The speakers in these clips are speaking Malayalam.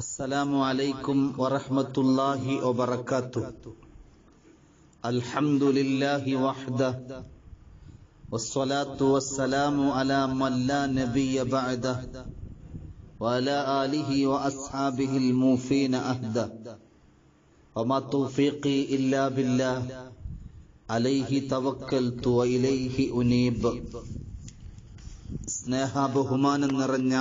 السلام عليكم ورحمة الله وبركاته الحمد لله وحده والصلاة والسلام على من لا نبي بعده وعلى آله وأصحابه الموفين أهده وما توفيقي إلا بالله عليه توكلت وإليه أنيب സ്നേഹ ബഹുമാനം നിറഞ്ഞ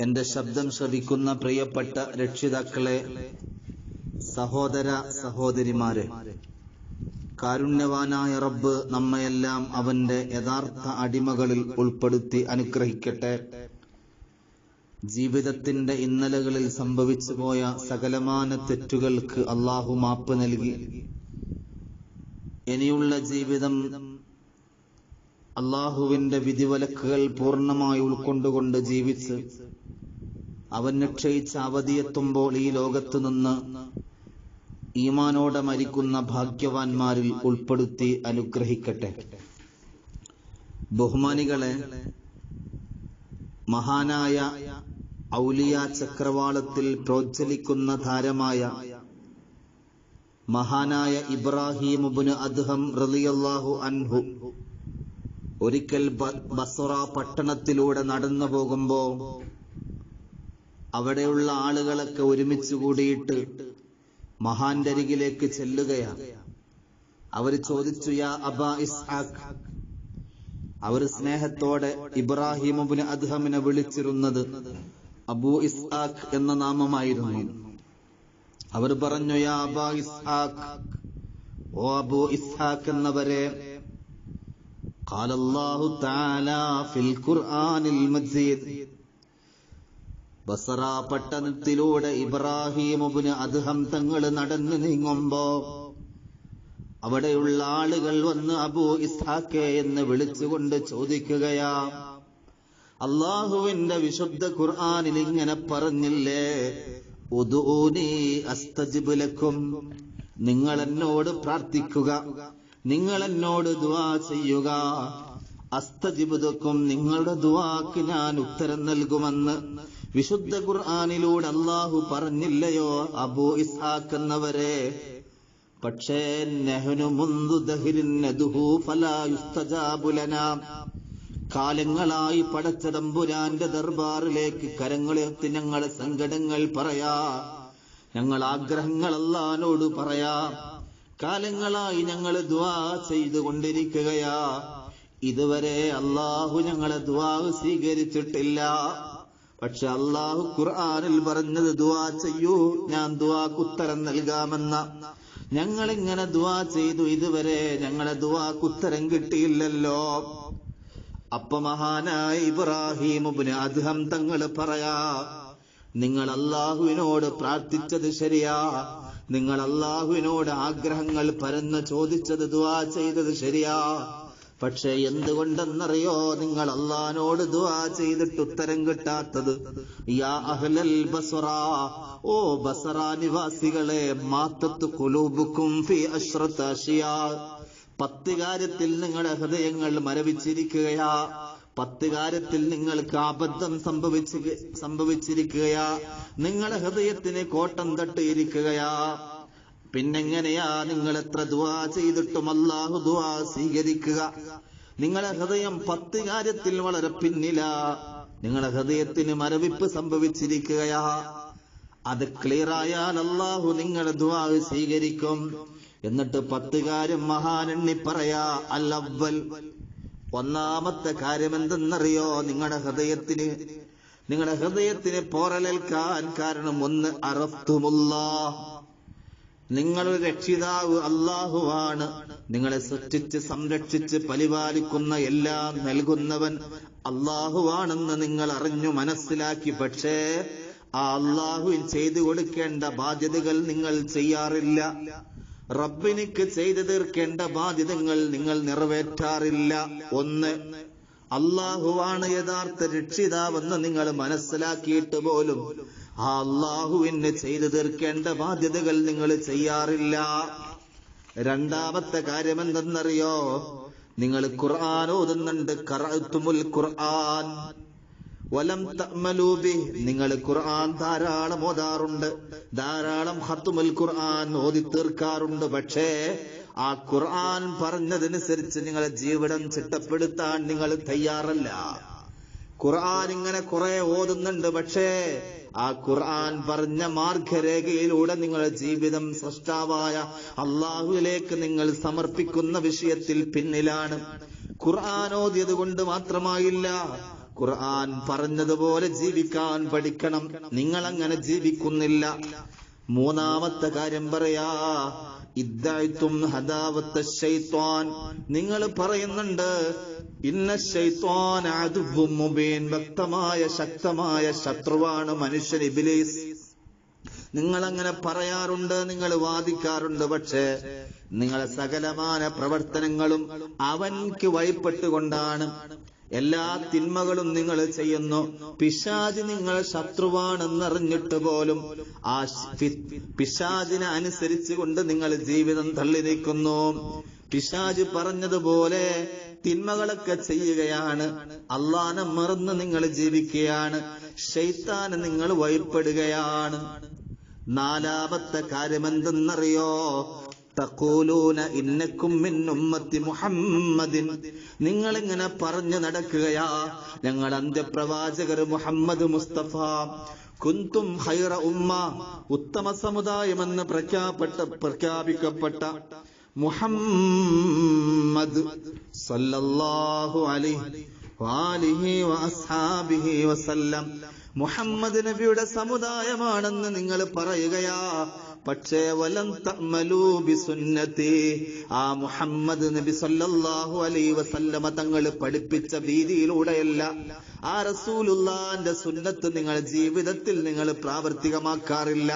എന്റെ ശബ്ദം ശ്രവിക്കുന്ന പ്രിയപ്പെട്ട രക്ഷിതാക്കളെ സഹോദര സഹോദരിമാരെ കാരുണ്യവാനായ റബ്ബ് നമ്മയെല്ലാം അവന്റെ യഥാർത്ഥ അടിമകളിൽ ഉൾപ്പെടുത്തി അനുഗ്രഹിക്കട്ടെ. ജീവിതത്തിന്റെ ഇന്നലകളിൽ സംഭവിച്ചു പോയ സകലമാന തെറ്റുകൾക്ക് അള്ളാഹു മാപ്പ് നൽകി. ഇനിയുള്ള ജീവിതം അള്ളാഹുവിന്റെ വിധിവലക്കുകൾ പൂർണമായി ഉൾക്കൊണ്ടുകൊണ്ട് ജീവിച്ച് അവൻ നിക്ഷയിച്ച അവധിയെത്തുമ്പോൾ ഈ ലോകത്ത് നിന്ന് ഈമാനോടെ മരിക്കുന്ന ഭാഗ്യവാന്മാരിൽ ഉൾപ്പെടുത്തി അനുഗ്രഹിക്കട്ടെ. ബഹുമാനികളെ മഹാനായ ഔലിയ ചക്രവാളത്തിൽ പ്രോജ്വലിക്കുന്ന താരമായ മഹാനായ ഇബ്രാഹിം അദ്ഹം റളിയല്ലാഹു അൻഹു ഒരിക്കൽ ബസറ പട്ടണത്തിലൂടെ നടന്നു പോകുമ്പോ അവിടെയുള്ള ആളുകളൊക്കെ ഒരുമിച്ച് കൂടിയിട്ട് മഹാന്റെ അരികിലേക്ക് ചെല്ലുകയാണ് അവർ ചോദിച്ചു യാ അബ ഇസ്ഹാഖ്. അവർ സ്നേഹത്തോടെ ഇബ്രാഹിമുബിന് അദ്ഹമിനെ വിളിച്ചിരുന്നത് അബു ഇസ്ഹാഖ് എന്ന നാമമായിരുന്നു. അവർ പറഞ്ഞു യാ അബ ഇസ്ഹാഖ്. ഓ അബു ഇസ്ഹാഖ് എന്നവരെ قال الله تعالى في القرآن المجيد ബസറ പട്ടണത്തിലൂടെ ഇബ്രാഹിമുബിന് അദ്ഹം തങ്ങൾ നടന്നു നീങ്ങുമ്പോ അവിടെയുള്ള ആളുകൾ വന്ന് അബൂ ഇസ്ഹാക്കെ എന്ന് വിളിച്ചുകൊണ്ട് ചോദിക്കുകയാ അള്ളാഹുവിന്റെ വിശുദ്ധ ഖുർആാനിൽ ഇങ്ങനെ പറഞ്ഞില്ലേ ഉദൂനി അസ്തജിബുലക്കും നിങ്ങൾ എന്നോട് പ്രാർത്ഥിക്കുക നിങ്ങൾ എന്നോട് ദുവാ ചെയ്യുക. അസ്തജിബുദക്കും നിങ്ങളുടെ ദുവാക്ക് ഞാൻ ഉത്തരം നൽകുമെന്ന് വിശുദ്ധ ഖുർആാനിലൂടെ അള്ളാഹു പറഞ്ഞില്ലയോ? അബൂ ഇസ്ഹാഖ് പക്ഷേ നെഹനു മുന്തു ദഹിരിന്നതുഹു ഫലായുസ്തജാബുലന കാലങ്ങളായി പടച്ചതമ്പുരാന്റെ ദർബാറിലേക്ക് കരങ്ങളുയർത്തി ഞങ്ങളെ സങ്കടങ്ങൾ പറയാ. ഞങ്ങൾ ആഗ്രഹങ്ങൾ അല്ലാനോട് പറയാ. കാലങ്ങളായി ഞങ്ങൾ ദ്വാ ചെയ്തുകൊണ്ടിരിക്കുകയാ. ഇതുവരെ അള്ളാഹു ഞങ്ങളെ ദ്വാ സ്വീകരിച്ചിട്ടില്ല. പക്ഷെ അള്ളാഹു ഖുർആാനിൽ പറഞ്ഞത് ദ്വാ ചെയ്യൂ ഞാൻ ദ്വാക്ക് ഉത്തരം നൽകാമെന്ന. ഞങ്ങൾ ഇങ്ങനെ ദ്വാ ചെയ്തു ഇതുവരെ ഞങ്ങളെ ദ്വാക്ക് ഉത്തരം കിട്ടിയില്ലല്ലോ. അപ്പ മഹാനായ ഇബ്രാഹിമുബിന് അദ്ദേഹം തങ്ങൾ പറയാ നിങ്ങൾ അള്ളാഹുവിനോട് പ്രാർത്ഥിച്ചത് ശരിയാ. നിങ്ങൾ അള്ളാഹുവിനോട് ആഗ്രഹങ്ങൾ പരന്ന് ചോദിച്ചത് ദുവാ ചെയ്തത് ശരിയാ. പക്ഷെ എന്തുകൊണ്ടെന്നറിയോ നിങ്ങൾ അള്ളഹാനോട് ദുവാ ചെയ്തിട്ട് ഉത്തരം കിട്ടാത്തത് യാ അഹ്ലൽ ബസറ ഓ ബസറ നിവാസികളെ മാത്തത്ത് കുലൂബുക്കും ഫി പത്ത് കാര്യത്തിൽ നിങ്ങളുടെ ഹൃദയങ്ങൾ മരവിച്ചിരിക്കുകയാ. പത്ത് കാര്യത്തിൽ നിങ്ങൾക്ക് അബദ്ധം സംഭവിച്ച് സംഭവിച്ചിരിക്കുകയാ. നിങ്ങളെ ഹൃദയത്തിന് കോട്ടം തട്ടിയിരിക്കുകയാ. പിന്നെങ്ങനെയാ നിങ്ങൾ എത്ര ദുവാ ചെയ്തിട്ടും അല്ലാഹു ദുവാ സ്വീകരിക്കുക. നിങ്ങളെ ഹൃദയം പത്ത് കാര്യത്തിൽ വളരെ പിന്നില. നിങ്ങളെ ഹൃദയത്തിന് മരവിപ്പ് സംഭവിച്ചിരിക്കുകയാ. അത് ക്ലിയർ ആയാൽ അള്ളാഹു നിങ്ങളുടെ ദുവാ സ്വീകരിക്കും. എന്നിട്ട് പത്ത് കാര്യം മഹാനെണ്ണി പറയാ അല്ലവൽ ഒന്നാമത്തെ കാര്യം എന്തെന്നറിയോ നിങ്ങളുടെ ഹൃദയത്തിന്. നിങ്ങളുടെ ഹൃദയത്തിന് പോറലേൽക്കാൻ കാരണം ഒന്ന് അറഫ്തുമുള്ള നിങ്ങളുടെ രക്ഷിതാവ് അള്ളാഹുവാണ് നിങ്ങളെ സൃഷ്ടിച്ച് സംരക്ഷിച്ച് പരിപാലിക്കുന്ന എല്ലാം നൽകുന്നവൻ അള്ളാഹുവാണെന്ന് നിങ്ങൾ അറിഞ്ഞു മനസ്സിലാക്കി. പക്ഷേ ആ അള്ളാഹുവിൻ ചെയ്തു കൊടുക്കേണ്ട ബാധ്യതകൾ നിങ്ങൾ ചെയ്യാറില്ല. റബ്ബിനിക്ക് ചെയ്തു തീർക്കേണ്ട ബാധ്യതകൾ നിങ്ങൾ നിറവേറ്റാറില്ല. ഒന്ന് അള്ളാഹുവാണ് യഥാർത്ഥ രക്ഷിതാവെന്ന് നിങ്ങൾ മനസ്സിലാക്കിയിട്ട് പോലും ആ അള്ളാഹുവിന് ചെയ്തു തീർക്കേണ്ട ബാധ്യതകൾ നിങ്ങൾ ചെയ്യാറില്ല. രണ്ടാമത്തെ കാര്യം എന്തെന്നറിയോ നിങ്ങൾ ഖുർആൻ ഓതുന്നുണ്ട് ഖുർആൻ. വലം തമലൂബി നിങ്ങൾ ഖുർആൻ ധാരാളം ഓതാറുണ്ട്. ധാരാളം ഹത്തുമുൽ ഖുർആൻ ഓതി തീർക്കാറുണ്ട്. പക്ഷേ ആ ഖുർആൻ പറഞ്ഞതനുസരിച്ച് നിങ്ങളെ ജീവിതം ചിട്ടപ്പെടുത്താൻ നിങ്ങൾ തയ്യാറല്ല. ഖുർആൻ ഇങ്ങനെ കുറെ ഓതുന്നുണ്ട്. പക്ഷേ ആ ഖുർആൻ പറഞ്ഞ മാർഗരേഖയിലൂടെ നിങ്ങളുടെ ജീവിതം സൃഷ്ടാവായ അള്ളാഹുവിലേക്ക് നിങ്ങൾ സമർപ്പിക്കുന്ന വിഷയത്തിൽ പിന്നിലാണ്. ഖുർആൻ ഓതിയത് കൊണ്ട് മാത്രമായില്ല ഖുർആൻ പറഞ്ഞതുപോലെ ജീവിക്കാൻ പഠിക്കണം. നിങ്ങൾ അങ്ങനെ ജീവിക്കുന്നില്ല. മൂന്നാമത്തെ കാര്യം പറയാ ഇദ്ദായിത്തും ഹദാവത്ത ശൈത്വാൻ. നിങ്ങൾ പറയുന്നുണ്ട് ഇന്ന ശൈത്വാൻ അതുവും മുബീൻ വ്യക്തമായ ശക്തമായ ശത്രുവാണ് മനുഷ്യൻ ഇബിലീസ്. നിങ്ങൾ അങ്ങനെ പറയാറുണ്ട് നിങ്ങൾ വാദിക്കാറുണ്ട് പക്ഷേ നിങ്ങളെ സകലമായ പ്രവർത്തനങ്ങളും അവൻക്ക് വഴിപ്പെട്ടുകൊണ്ടാണ്. എല്ലാ തിന്മകളും നിങ്ങൾ ചെയ്യുന്നു. പിശാജ് നിങ്ങൾ ശത്രുവാണെന്നറിഞ്ഞിട്ട് പോലും ആ പിശാജിനെ അനുസരിച്ച് കൊണ്ട് നിങ്ങൾ ജീവിതം തള്ളി നീക്കുന്നു പിശാജ് പറഞ്ഞതുപോലെ തിന്മകളൊക്കെ ചെയ്യുകയാണ്. അള്ളാനെ മറന്ന് നിങ്ങൾ ജീവിക്കുകയാണ്. ഷെയ്ത്താന് നിങ്ങൾ വഴിപ്പെടുകയാണ് നാലാമത്തെ കാര്യമെന്തെന്നറിയോ? തഖൂലൂന ഇന്നക്കും മിൻ ഉമ്മത്തി മുഹമ്മദിൻ. നിങ്ങൾ ഇങ്ങനെ പറഞ്ഞു നടക്കുകയാ ഞങ്ങൾ അന്ത്യപ്രവാചകർ മുഹമ്മദ് മുസ്തഫ. കുന്തും ഹൈറ ഉമ്മ ഉത്തമ സമുദായമെന്ന് പ്രഖ്യാപ്പെട്ട പ്രഖ്യാപിക്കപ്പെട്ട മുഹമ്മദ് സല്ലല്ലാഹു അലൈഹി വാലിഹി വഅസ്ഹാബിഹി വസല്ലം. മുഹമ്മദ് നബിയുടെ സമുദായമാണെന്ന് നിങ്ങൾ പറയുകയാ പക്ഷേ വലം തഅ്മലൂ ബിസുന്നതി ആ മുഹമ്മദ് നബി സല്ലല്ലാഹു അലൈഹി വസല്ലമ തങ്ങൾ പഠിപ്പിച്ച രീതിയിലൂടെയല്ല. ആ റസൂലുള്ളാന്റെ സുന്നത്ത് നിങ്ങൾ ജീവിതത്തിൽ നിങ്ങൾ പ്രാവർത്തികമാക്കാറില്ല.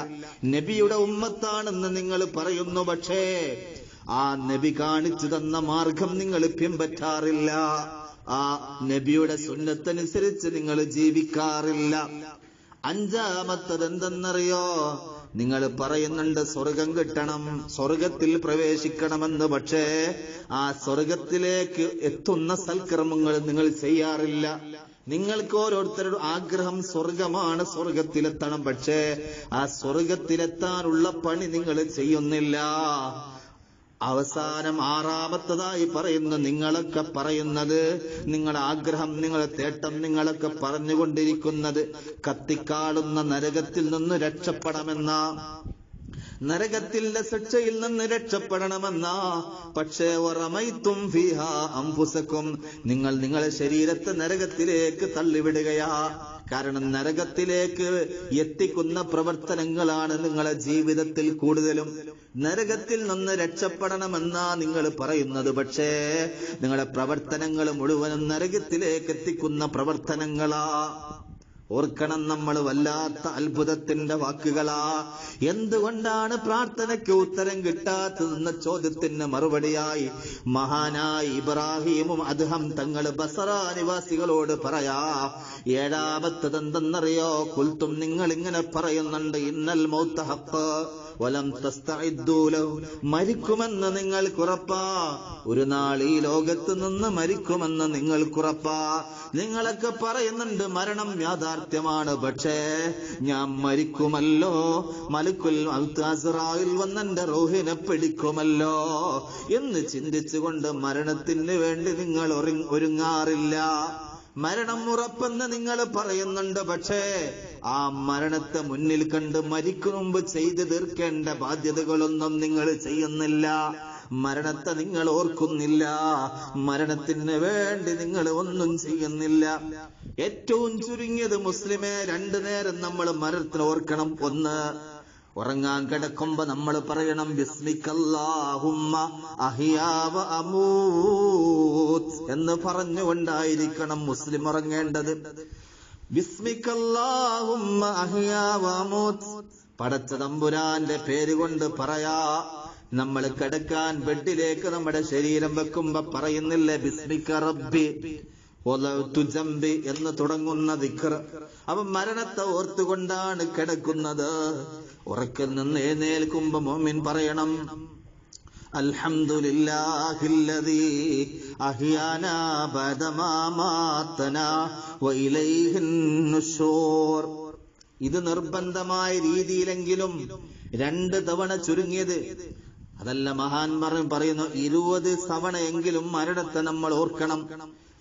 നബിയുടെ ഉമ്മത്താണെന്ന് നിങ്ങൾ പറയുന്നു പക്ഷേ ആ നബി കാണിച്ചു തന്ന മാർഗം നിങ്ങൾ പിൻപറ്റാറില്ല. ആ നബിയുടെ സുന്നത്തനുസരിച്ച് നിങ്ങൾ ജീവിക്കാറില്ല. അഞ്ചാമത്തത് എന്തെന്നറിയോ നിങ്ങൾ പറയുന്നുണ്ട് സ്വർഗം കിട്ടണം സ്വർഗത്തിൽ പ്രവേശിക്കണമെന്ന്. പക്ഷേ ആ സ്വർഗത്തിലേക്ക് എത്തുന്ന സൽക്കർമ്മങ്ങൾ നിങ്ങൾ ചെയ്യാറില്ല. നിങ്ങൾക്ക് ഓരോരുത്തരുടെ ആഗ്രഹം സ്വർഗമാണ് സ്വർഗത്തിലെത്തണം. പക്ഷേ ആ സ്വർഗത്തിലെത്താനുള്ള പണി നിങ്ങൾ ചെയ്യുന്നില്ല. അവസാനം ആറാമത്തതായി പറയുന്നു നിങ്ങളൊക്കെ പറയുന്നത്. നിങ്ങളുടെ ആഗ്രഹം നിങ്ങളുടെ തേട്ടം നിങ്ങളൊക്കെ പറഞ്ഞുകൊണ്ടിരിക്കുന്നത് കത്തിക്കാളുന്ന നരകത്തിൽ നിന്ന് രക്ഷപ്പെടാമെന്ന നരകത്തിലെ ശിക്ഷയിൽ നിന്ന് രക്ഷപ്പെടണമെന്ന. പക്ഷേ ഒറമൈത്തും ഫിഹ അംഫുസക്കും നിങ്ങൾ നിങ്ങളെ ശരീരത്തെ നരകത്തിലേക്ക് തള്ളിവിടുകയാ. കാരണം നരകത്തിലേക്ക് എത്തിക്കുന്ന പ്രവർത്തനങ്ങളാണ് നിങ്ങളെ ജീവിതത്തിൽ കൂടുതലും. നരകത്തിൽ നിന്ന് രക്ഷപ്പെടണമെന്നാ നിങ്ങൾ പറയുന്നത്. പക്ഷേ നിങ്ങളുടെ പ്രവർത്തനങ്ങൾ മുഴുവനും നരകത്തിലേക്ക് എത്തിക്കുന്ന പ്രവർത്തനങ്ങളാ. ഓർക്കണം നമ്മൾ വല്ലാത്ത അത്ഭുതത്തിന്റെ വാക്കുകളാ. എന്തുകൊണ്ടാണ് പ്രാർത്ഥനയ്ക്ക് ഉത്തരം കിട്ടാത്തതെന്ന ചോദ്യത്തിന് മറുപടിയായി മഹാനായി ഇബ്രാഹീമും അദ്ദേഹം തങ്ങൾ ബസറ നിവാസികളോട് പറയാ ഏഴാമത്തത് എന്തെന്നറിയോ കുൽത്തും നിങ്ങൾ ഇങ്ങനെ പറയുന്നുണ്ട് ഇന്നൽ മൗത്ത ഹക്ക് വലം നിങ്ങൾ മരിക്കുമെന്ന് നിങ്ങൾക്കുറപ്പാ ഒരു നാൾ ഈ ലോകത്ത് നിന്ന് മരിക്കുമെന്ന് നിങ്ങൾ കുറപ്പാ നിങ്ങളൊക്കെ പറയുന്നുണ്ട് മരണം യാഥാർത്ഥ്യമാണ്. പക്ഷേ ഞാൻ മരിക്കുമല്ലോ. മലക്കുൽ അസ്റായിൽ വന്നെന്റെ റോഹിനെ പിടിക്കുമല്ലോ. എന്ന് ചിന്തിച്ചുകൊണ്ട് മരണത്തിന് വേണ്ടി നിങ്ങൾ ഒരുങ്ങാറില്ല. മരണം ഉറപ്പെന്ന് നിങ്ങൾ പറയുന്നുണ്ട്. പക്ഷേ ആ മരണത്തെ മുന്നിൽ കണ്ട് മരിക്കും മുമ്പ് ചെയ്തു തീർക്കേണ്ട ബാധ്യതകളൊന്നും നിങ്ങൾ ചെയ്യുന്നില്ല. മരണത്തെ നിങ്ങൾ ഓർക്കുന്നില്ല. മരണത്തിന് വേണ്ടി നിങ്ങൾ ഒന്നും ചെയ്യുന്നില്ല. ഏറ്റവും ചുരുങ്ങിയത് മുസ്ലിമെ രണ്ടു നേരം നമ്മൾ മരണത്തിന് ഓർക്കണം. ഒന്ന് ഉറങ്ങാൻ കിടക്കുമ്പോ നമ്മൾ പറയണം ബിസ്മിക്കല്ലാഹുമ്മ അഹിയാവ അമൂത്ത് എന്ന് പറഞ്ഞുകൊണ്ടായിരിക്കണം മുസ്ലിം ഉറങ്ങേണ്ടത്. ബിസ്മിക്കല്ലാഹുമ്മ അഹിയാവ അമൂത്ത്. പടച്ച തമ്പുരാന്റെ പേര് കൊണ്ട് പറയാ നമ്മൾ കിടക്കാൻ ബെഡിലേക്ക് നമ്മുടെ ശരീരം വെക്കുമ്പോ പറയുന്നില്ലേ ബിസ്മിക്ക റബ്ബി. ജംബി എന്ന് തുടങ്ങുന്ന ദിക്ർ. അവൻ മരണത്തെ ഓർത്തുകൊണ്ടാണ് കിടക്കുന്നത്. ഉറക്കിൽ നിന്ന് എഴുന്നേൽക്കുമ്പോ മോമിൻ പറയണം الحمد لله الذي أحيانا بعدما ماتنا وإليه النشور ഇത് നിർബന്ധമായ രീതിയിലെങ്കിലും രണ്ട് തവണ ചുരുങ്ങിയത് അതല്ല മഹാന്മാർ പറയുന്നു ഇരുപത് തവണയെങ്കിലും മരണത്തെ നമ്മൾ ഓർക്കണം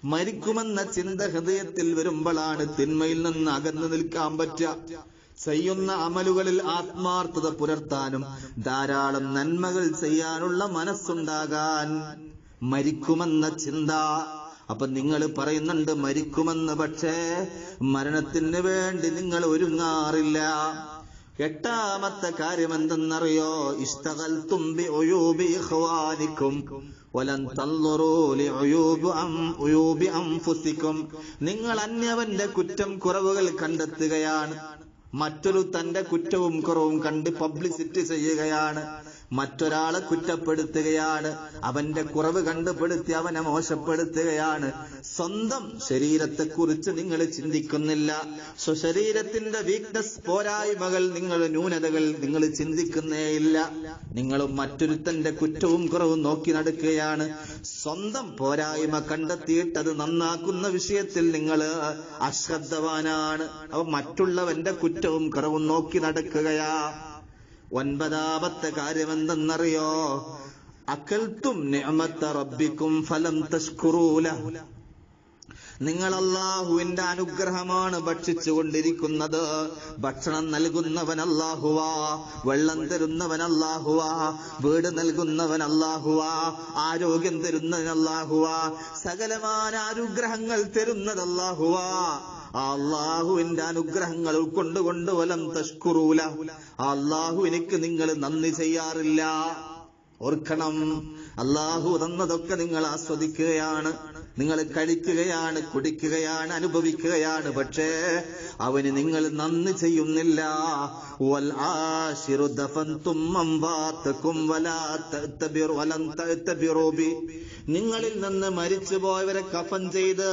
മരിക്കുമെന്ന ചിന്ത ഹൃദയത്തിൽ വരുമ്പോഴാണ് തിന്മയിൽ നിന്ന് അകന്നു നിൽക്കാൻ പറ്റുക ചെയ്യുന്ന അമലുകളിൽ ആത്മാർത്ഥത പുലർത്താനും ധാരാളം നന്മകൾ ചെയ്യാനുള്ള മനസ്സുണ്ടാകാൻ മരിക്കുമെന്ന ചിന്ത. അപ്പൊ നിങ്ങൾ പറയുന്നുണ്ട് മരിക്കുമെന്ന് പക്ഷേ മരണത്തിന് വേണ്ടി നിങ്ങൾ ഒരുങ്ങാറില്ല. എട്ടാമത്തെ കാര്യം എന്തെന്നറിയോ? ഇഷ്ടകൽ തുമ്പി ഒയൂബി അം നിങ്ങൾ അന്യവന്റെ കുറ്റം കുറവുകൾ കണ്ടെത്തുകയാണ്. മറ്റൊരു തന്റെ കുറ്റവും കുറവും കണ്ട് പബ്ലിസിറ്റി ചെയ്യുകയാണ്. മറ്റൊരാളെ കുറ്റപ്പെടുത്തുകയാണ്. അവന്റെ കുറവ് കണ്ടുപെടുത്തി അവനെ മോശപ്പെടുത്തുകയാണ്. സ്വന്തം ശരീരത്തെ കുറിച്ച് നിങ്ങൾ ചിന്തിക്കുന്നില്ല. സ്വശരീരത്തിന്റെ വീക്ക്നെസ് പോരായ്മകൾ നിങ്ങൾ ന്യൂനതകൾ നിങ്ങൾ ചിന്തിക്കുന്നേയില്ല നിങ്ങൾ മറ്റൊരുത്തന്റെ കുറ്റവും കുറവും നോക്കി നടക്കുകയാണ്. സ്വന്തം പോരായ്മ കണ്ടെത്തിയിട്ട് അത് നന്നാക്കുന്ന വിഷയത്തിൽ നിങ്ങൾ അശ്രദ്ധവാനാണ്. അവ മറ്റുള്ളവന്റെ കുറ്റവും കുറവും നോക്കി നടക്കുകയാ. ഒൻപതാമത്തെ കാര്യം എന്തെന്നറിയോ അക്കൽത്തും റബ്ബിക്കും ഫലം തഷ്കുറൂല. നിങ്ങൾ അള്ളാഹുവിന്റെ അനുഗ്രഹമാണ് ഭക്ഷിച്ചു കൊണ്ടിരിക്കുന്നത് ഭക്ഷണം നൽകുന്നവൻ അല്ലാഹുവാ വെള്ളം തരുന്നവൻ അല്ലാഹുവാ വീട് നൽകുന്നവൻ അല്ലാഹുവാ ആരോഗ്യം തരുന്നവൻ അല്ലാഹുവാ സകലമായ അനുഗ്രഹങ്ങൾ തരുന്നത് അല്ലാഹുവാ അള്ളാഹുവിന്റെ അനുഗ്രഹങ്ങൾ ഉൾക്കൊണ്ടുകൊണ്ട് വലം തഷ്കുറൂല. അള്ളാഹു എനിക്ക് നിങ്ങൾ നന്ദി ചെയ്യാറില്ല. ഓർക്കണം അള്ളാഹു തന്നതൊക്കെ നിങ്ങൾ ആസ്വദിക്കുകയാണ് നിങ്ങൾ കഴിക്കുകയാണ് കുടിക്കുകയാണ് അനുഭവിക്കുകയാണ്. പക്ഷേ അവന് നിങ്ങൾ നന്ദി ചെയ്യുന്നില്ല. നിങ്ങളിൽ നിന്ന് മരിച്ചുപോയവരെ കഫൻ ചെയ്ത്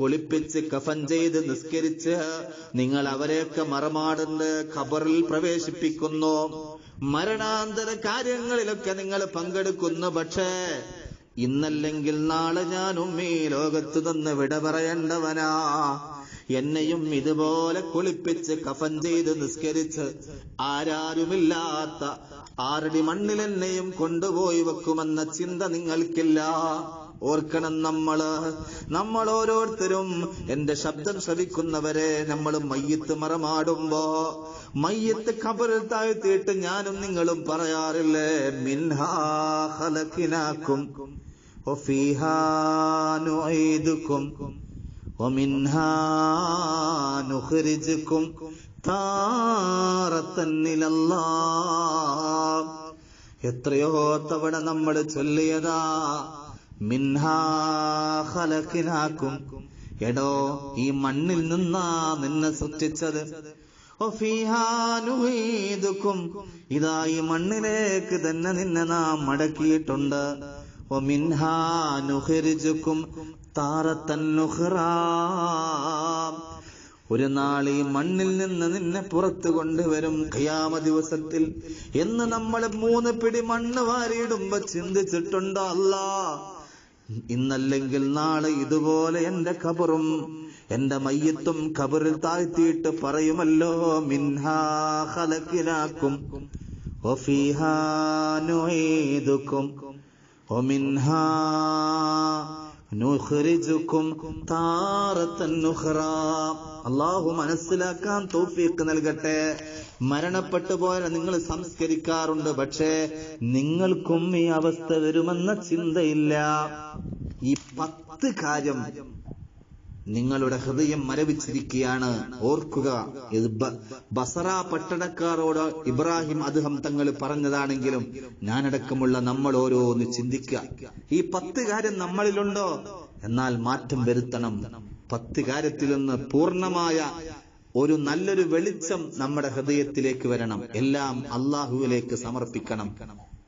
കുളിപ്പിച്ച് കഫൻ ചെയ്ത് നിസ്കരിച്ച് നിങ്ങൾ അവരെയൊക്കെ മറമാടുന്ന് ഖബറിൽ പ്രവേശിപ്പിക്കുന്നു. മരണാന്തര കാര്യങ്ങളിലൊക്കെ നിങ്ങൾ പങ്കെടുക്കുന്നു. പക്ഷേ ഇന്നല്ലെങ്കിൽ നാളെ ഞാനും ഈ ലോകത്ത് നിന്ന് വിട പറയേണ്ടവനാ. എന്നെയും ഇതുപോലെ കുളിപ്പിച്ച് കഫൻ ചെയ്ത് നിസ്കരിച്ച് ആരാരുമില്ലാത്ത ആറടി മണ്ണിൽ എന്നെയും കൊണ്ടുപോയി വെക്കുമെന്ന ചിന്ത നിങ്ങൾക്കില്ല. ഓർക്കണം നമ്മൾ നമ്മൾ ഓരോരുത്തരും എന്റെ ശബ്ദം ശ്രവിക്കുന്നവരെ നമ്മൾ മയ്യത്ത് മറമാടുമ്പോ മയ്യത്ത് കബറിൽ താഴ്ത്തിയിട്ട് ഞാനും നിങ്ങളും പറയാറില്ലേ മിൻഹാഹലക്കിനാക്കും ും താറത്തന്നിലല്ല എത്രയോ തവണ നമ്മൾ ചൊല്ലിയതാ മിൻഹാ ഖലഖിനാകും. എടോ ഈ മണ്ണിൽ നിന്നാ നിന്നെ സൃഷ്ടിച്ചത്? വഫീഹാ നുഈദുക്കും ഇതാ ഈ മണ്ണിലേക്ക് തന്നെ നിന്നെ നാം മടക്കിയിട്ടുണ്ട്. താറത്തൻ നുഖ്റാ. ഒരു നാൾ ഈ മണ്ണിൽ നിന്ന് നിന്നെ പുറത്തു കൊണ്ടുവരും ഖയാമ ദിവസത്തിൽ എന്ന് നമ്മൾ മൂന്ന് പിടി മണ്ണ് വാരിയിടുമ്പോ ചിന്തിച്ചിട്ടുണ്ടോ അല്ലാ? ഇന്നല്ലെങ്കിൽ നാളെ ഇതുപോലെ എന്റെ ഖബറും എന്റെ മയ്യത്തും ഖബറിൽ താഴ്ത്തിയിട്ട് പറയുമല്ലോ മിൻഹാ ഖലക്കിലാക്കും ഒഫീഹാ നുഖ്റാ. അള്ളാഹു മനസ്സിലാക്കാൻ തോഫിക്ക് നൽകട്ടെ. മരണപ്പെട്ടു പോയാൽ നിങ്ങൾ സംസ്കരിക്കാറുണ്ട് പക്ഷേ നിങ്ങൾക്കും ഈ അവസ്ഥ വരുമെന്ന ചിന്തയില്ല. ഈ പത്ത് കാര്യം നിങ്ങളുടെ ഹൃദയം മരവിച്ചിരിക്കുകയാണ്. ഓർക്കുക ബസറ പട്ടണക്കാരോട് ഇബ്രാഹിം അദ്ദേഹം തങ്ങൾ പറഞ്ഞതാണെങ്കിലും ഞാനടക്കമുള്ള നമ്മൾ ഓരോന്ന് ചിന്തിക്കുക. ഈ പത്ത് കാര്യം നമ്മളിലുണ്ടോ? എന്നാൽ മാറ്റം വരുത്തണം. പത്ത് കാര്യത്തിൽ നിന്ന് പൂർണമായ ഒരു നല്ലൊരു വെളിച്ചം നമ്മുടെ ഹൃദയത്തിലേക്ക് വരണം. എല്ലാം അള്ളാഹുവിലേക്ക് സമർപ്പിക്കണം.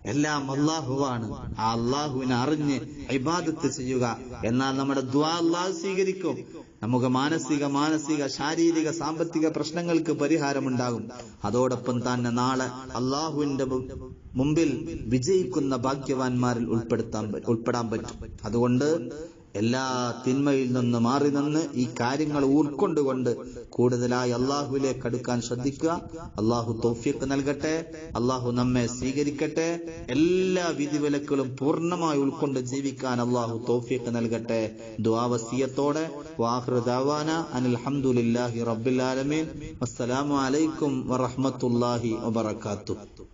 എല്ലാം അള്ളാഹുവാണ് ആ അള്ളാഹുവിനെ അറിഞ്ഞ് ഇബാദത്ത് ചെയ്യുക. എന്നാൽ നമ്മുടെ ദ്വാ അള്ളാഹു സ്വീകരിക്കും. നമുക്ക് മാനസിക മാനസിക ശാരീരിക സാമ്പത്തിക പ്രശ്നങ്ങൾക്ക് പരിഹാരമുണ്ടാകും. അതോടൊപ്പം തന്നെ നാളെ അള്ളാഹുവിന്റെ മുമ്പിൽ വിജയിക്കുന്ന ഭാഗ്യവാന്മാരിൽ ഉൾപ്പെടുത്താൻ ഉൾപ്പെടാൻ പറ്റും. അതുകൊണ്ട് എല്ലാ തിന്മയിൽ നിന്ന് മാറി നിന്ന് ഈ കാര്യങ്ങൾ ഉൾക്കൊണ്ടുകൊണ്ട് കൂടുതലായി അള്ളാഹുവിലേക്ക് അടുക്കാൻ ശ്രദ്ധിക്കുക. അള്ളാഹു തൗഫീഖ് നൽകട്ടെ. അള്ളാഹു നമ്മെ സ്വീകരിക്കട്ടെ. എല്ലാ വിധിവിലക്കുകളും പൂർണമായി ഉൾക്കൊണ്ട് ജീവിക്കാൻ അള്ളാഹു തൗഫീഖ് നൽകട്ടെ. ദ്വാവസീയത്തോടെ വാഹൃ ദാവാന അനിൽ ഹംദുലില്ലാഹി റബ്ബിൽ ആലമീൻ. അലൈക്കും വബറകാതുഹു.